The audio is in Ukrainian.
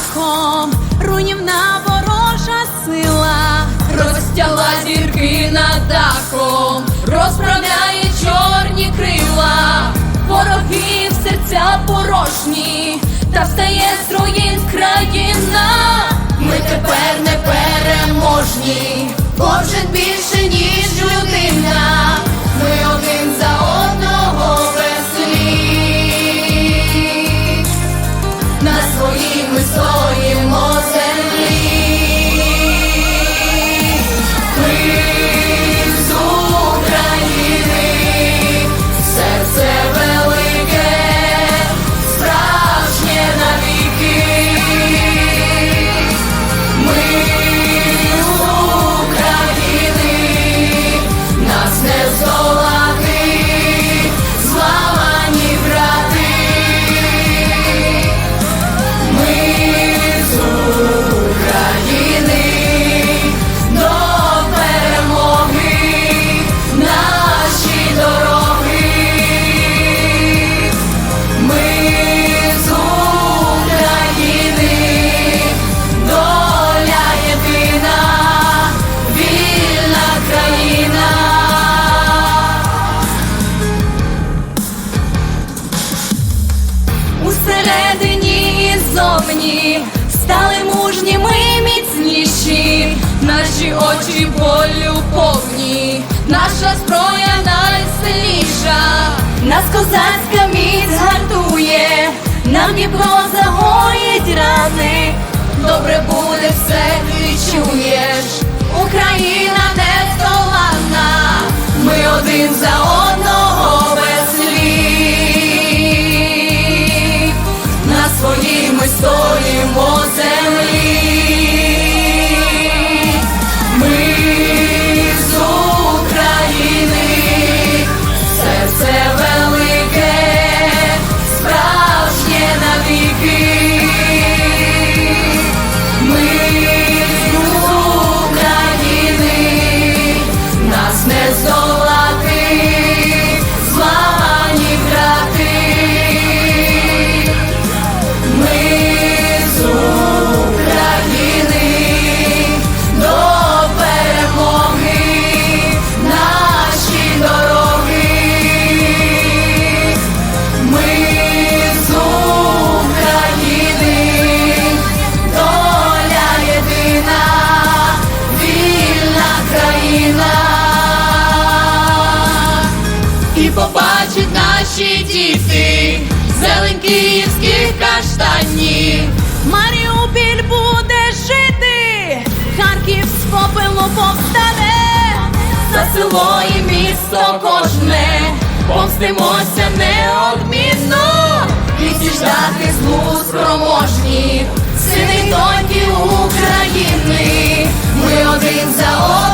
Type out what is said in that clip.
дахом, руйнівна ворожа сила, розтяла зірки над дахом, розправляє чорні крила, ворогів серця порожні, та встає з руїн країна. Зовні стали мужніми міцніші, наші очі болю повні, наша зброя найсильніша, нас козацька міць гартує, нам Дніпро загоїть рани, добре буде все, ти чуєш, Україна не здолана, ми один за одного ми стоїмо землі. І побачать наші діти зелень київських каштанів. Маріупіль буде жити, Харків з попелу повстане, за село і місто кожне, помстимося неодмінно, і зіждати злу спроможні, сини доньки України, ми один за без